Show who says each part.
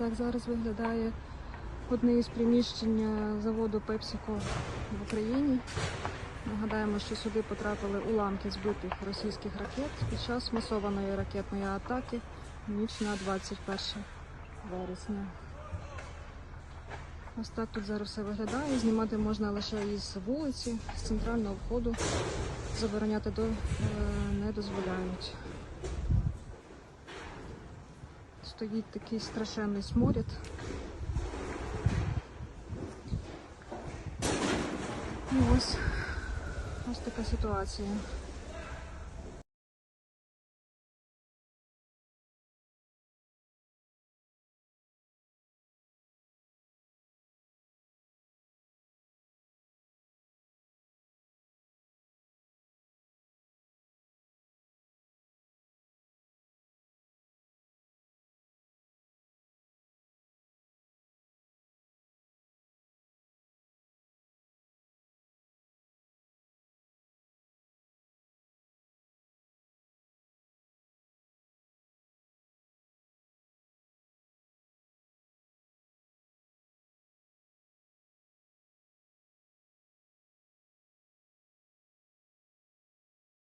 Speaker 1: так зараз виглядає одне із приміщень заводу PepsiCo в Україні. Нагадаємо, що сюди потрапили уламки збитих російських ракет під час масованої ракетної атаки ніч на 21 вересня. Ось так тут зараз все виглядає. Знімати можна лише із вулиці, з центрального входу. Забороняти до, е, не дозволяють. Стоїть такий страшенний сморід. І ось, ось така ситуація.